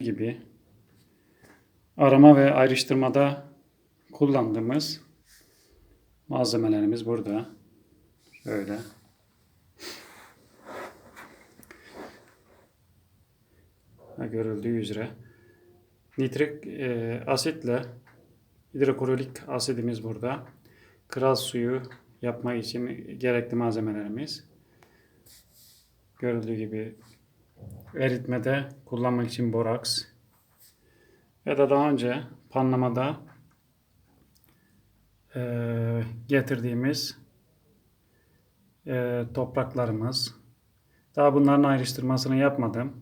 gibi arama ve ayrıştırmada kullandığımız malzemelerimiz burada. Şöyle. Görüldüğü üzere nitrik e, asitle hidroklorik asidimiz burada. Kral suyu yapmak için gerekli malzemelerimiz. Görüldüğü gibi eritmede kullanmak için boraks ya da daha önce panlamada eee, getirdiğimiz eee, topraklarımız. Daha bunların ayrıştırmasını yapmadım.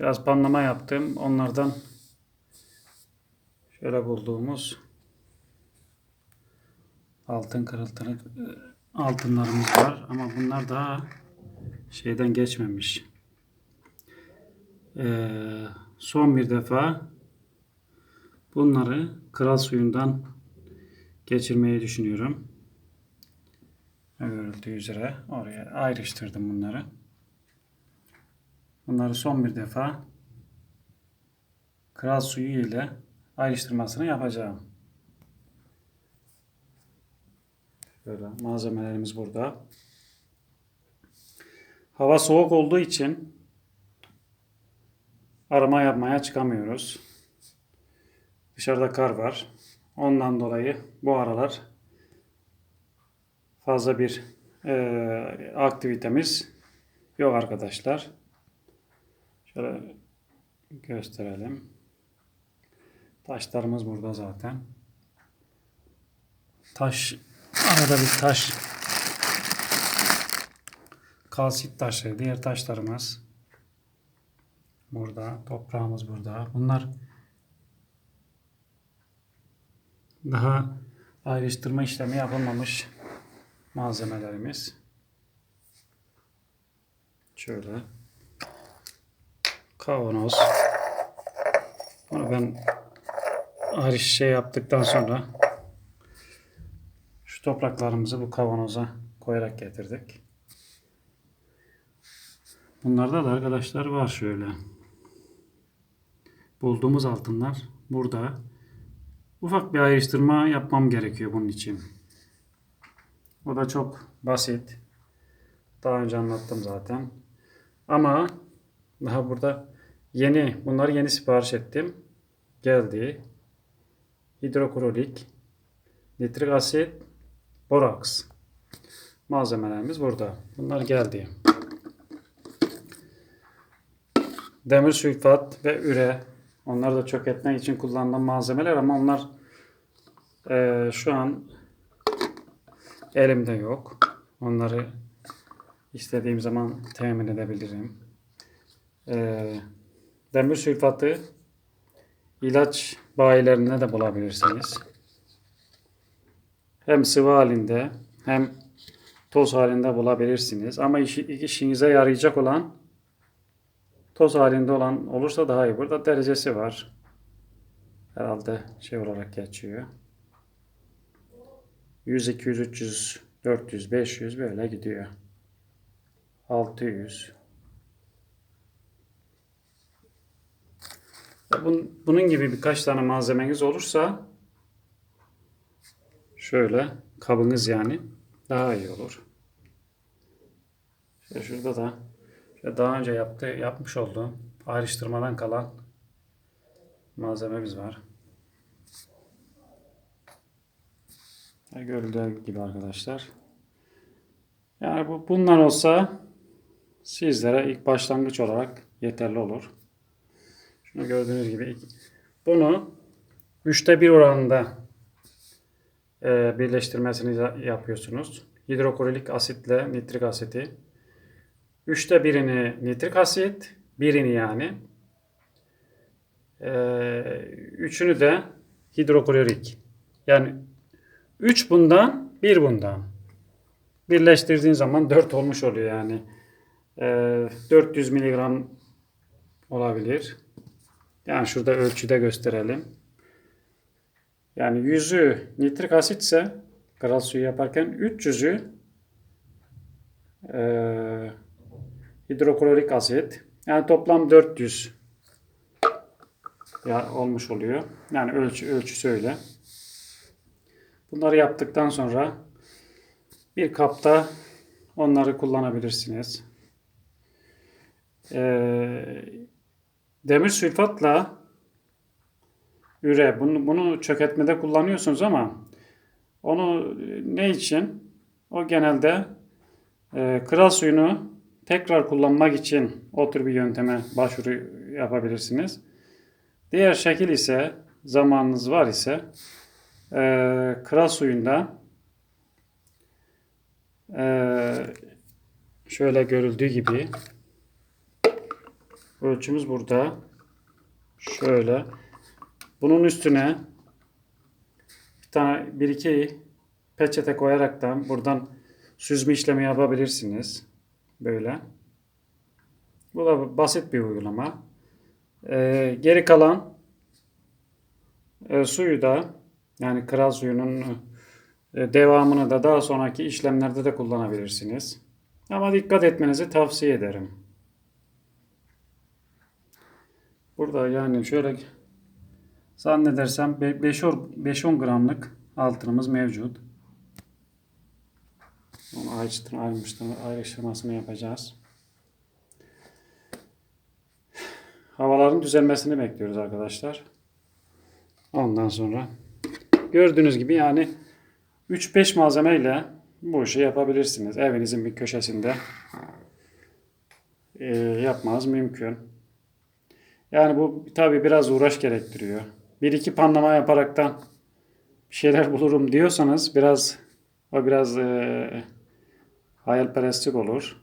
Biraz panlama yaptım. Onlardan şöyle bulduğumuz altın kırıltılı e, altınlarımız var ama bunlar daha şeyden geçmemiş. Ee, son bir defa bunları kral suyundan geçirmeyi düşünüyorum. Görüldüğü üzere oraya ayrıştırdım bunları. Bunları son bir defa kral suyu ile ayrıştırmasını yapacağım. Böyle malzemelerimiz burada. Hava soğuk olduğu için arama yapmaya çıkamıyoruz. Dışarıda kar var. Ondan dolayı bu aralar fazla bir eee, aktivitemiz yok arkadaşlar. Şöyle gösterelim. Taşlarımız burada zaten. Taş arada bir taş kalsit taşı, diğer taşlarımız burada, toprağımız burada. Bunlar daha ayrıştırma işlemi yapılmamış malzemelerimiz. Şöyle kavanoz. Bunu ben ayrış şey yaptıktan sonra şu topraklarımızı bu kavanoza koyarak getirdik. Bunlarda da arkadaşlar var şöyle. Bulduğumuz altınlar burada. Ufak bir ayrıştırma yapmam gerekiyor bunun için. O da çok basit. Daha önce anlattım zaten. Ama daha burada yeni, bunları yeni sipariş ettim. Geldi. Hidroklorik, nitrik asit, boraks. Malzemelerimiz burada. Bunlar geldi. Demir sülfat ve üre. Onlar da çökertmek için kullanılan malzemeler ama onlar eee, şu an elimde yok. Onları istediğim zaman temin edebilirim. Eee, demir sülfatı ilaç bayilerinde de bulabilirsiniz. Hem sıvı halinde hem toz halinde bulabilirsiniz. Ama işi, işinize yarayacak olan toz halinde olan olursa daha iyi. Burada derecesi var. Herhalde şey olarak geçiyor. 100, 200, 300, 400, 500 böyle gidiyor. 600. Ya bun- Bunun gibi birkaç tane malzemeniz olursa şöyle kabınız yani daha iyi olur. İşte şurada da işte daha önce yaptı, yapmış olduğum ayrıştırmadan kalan malzememiz var. Görüldüğü gibi arkadaşlar. Yani bu bunlar olsa sizlere ilk başlangıç olarak yeterli olur. Şunu gördüğünüz gibi bunu üçte bir oranında e, birleştirmesini ya- yapıyorsunuz. Hidroklorik asitle nitrik asiti. Üçte birini nitrik asit, birini yani. E, üçünü de hidroklorik. Yani üç bundan, bir bundan. Birleştirdiğin zaman 4 olmuş oluyor yani. E, 400 miligram olabilir. Yani şurada ölçüde gösterelim. Yani yüzü nitrik asitse kral suyu yaparken 300'ü eee hidroklorik asit Yani toplam 400 ya olmuş oluyor. Yani ölçü ölçüsü öyle. Bunları yaptıktan sonra bir kapta onları kullanabilirsiniz. Ee, demir sülfatla üre bunu, bunu çökertmede kullanıyorsunuz ama onu ne için? O genelde e, kral suyunu tekrar kullanmak için o tür bir yönteme başvuru yapabilirsiniz. Diğer şekil ise zamanınız var ise e, kral suyunda e, şöyle görüldüğü gibi ölçümüz burada. Şöyle. Bunun üstüne bir tane bir iki peçete koyaraktan buradan süzme işlemi yapabilirsiniz. Böyle. Bu da basit bir uygulama. Ee, geri kalan e, suyu da yani kral suyunun e, devamını da daha sonraki işlemlerde de kullanabilirsiniz. Ama dikkat etmenizi tavsiye ederim. Burada yani şöyle zannedersem 5-10 gramlık altınımız mevcut. Onu ayrıştırma, ayrıştırma, ayrıştırmasını yapacağız. Havaların düzelmesini bekliyoruz arkadaşlar. Ondan sonra gördüğünüz gibi yani 3-5 malzemeyle bu işi yapabilirsiniz. Evinizin bir köşesinde e, yapmanız mümkün. Yani bu tabi biraz uğraş gerektiriyor. Bir iki panlama yaparaktan bir şeyler bulurum diyorsanız biraz o biraz e, hayalperestlik olur.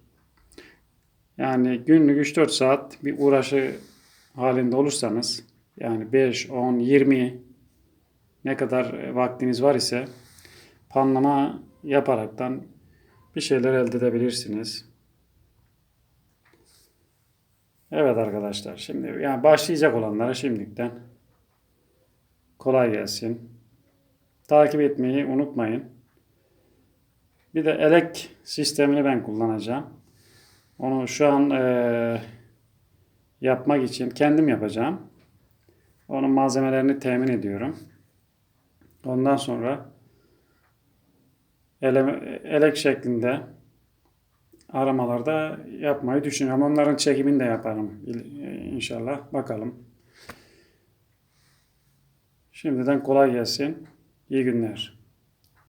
Yani günlük 3-4 saat bir uğraşı halinde olursanız yani 5, 10, 20 ne kadar vaktiniz var ise panlama yaparaktan bir şeyler elde edebilirsiniz. Evet arkadaşlar şimdi yani başlayacak olanlara şimdiden kolay gelsin. Takip etmeyi unutmayın. Bir de elek sistemini ben kullanacağım. Onu şu an e, yapmak için kendim yapacağım. Onun malzemelerini temin ediyorum. Ondan sonra ele, elek şeklinde aramalarda yapmayı düşünüyorum. Onların çekimini de yaparım inşallah. Bakalım. Şimdiden kolay gelsin. İyi günler.